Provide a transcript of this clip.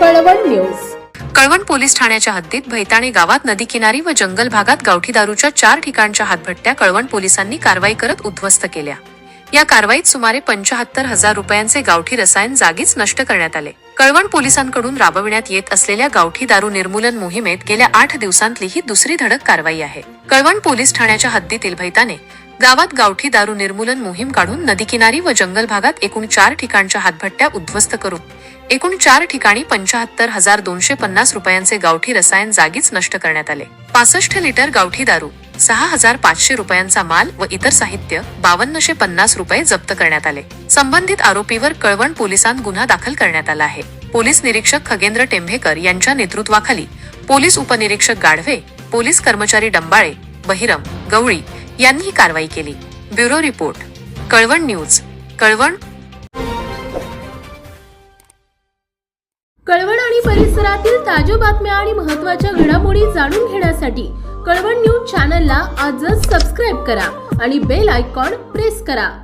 Kalwan news. Kalwan police ठाण्याच्या हद्दीत भैताणे गावात नदी किनारी व जंगल भागात गावठी दारूच्या चार ठिकाणच्या हातभट्ट्या कळवण पोलिसांनी कारवाई करत उद्ध्वस्त केल्या. या कारवाईत सुमारे पंचाहत्तर हजार रुपयांचे गावठी रसायन जागीच नष्ट करण्यात आले. कळवण पोलिसांकडून राबविण्यात येत असलेल्या गावठी दारू निर्मूलन मोहिमेत गेल्या आठ दिवसांतली ही दुसरी धडक कारवाई आहे. कळवण पोलीस ठाण्याच्या हद्दीतील भैताने गावात गावठी दारू निर्मूलन मोहीम काढून नदी किनारी व जंगल भागात एकूण चार ठिकाणच्या हातभट्ट्या उद्ध्वस्त करून एकूण चार ठिकाणी पंचाहत्तर हजार दोनशे पन्नास रुपयांचे गावठी रसायन जागीच नष्ट करण्यात आले. पासष्ट लिटर गावठी दारू सहा हजार पाचशे रुपयांचा माल व इतर साहित्य बावन्नशे पन्नास रुपये जप्त करण्यात आले. संबंधित आरोपीवर कळवण पोलिसांत गुन्हा दाखल करण्यात आला आहे. पोलीस निरीक्षक खगेंद्र टेंभेकर यांच्या नेतृत्वाखाली पोलीस उपनिरीक्षक गाढवे पोलीस कर्मचारी डंबाळे बहिरम गवळी यांनी ही कारवाई केली. Bureau report. Kalwan news. Kalwan. Kalwan आणि परिसरातील ताज्या बातम्या आणि महत्त्वाच्या घडामोडी जाणून घेण्यासाठी कळवण न्यूज चॅनलला आजच सबस्क्राईब करा आणि बेल आयकॉन प्रेस करा.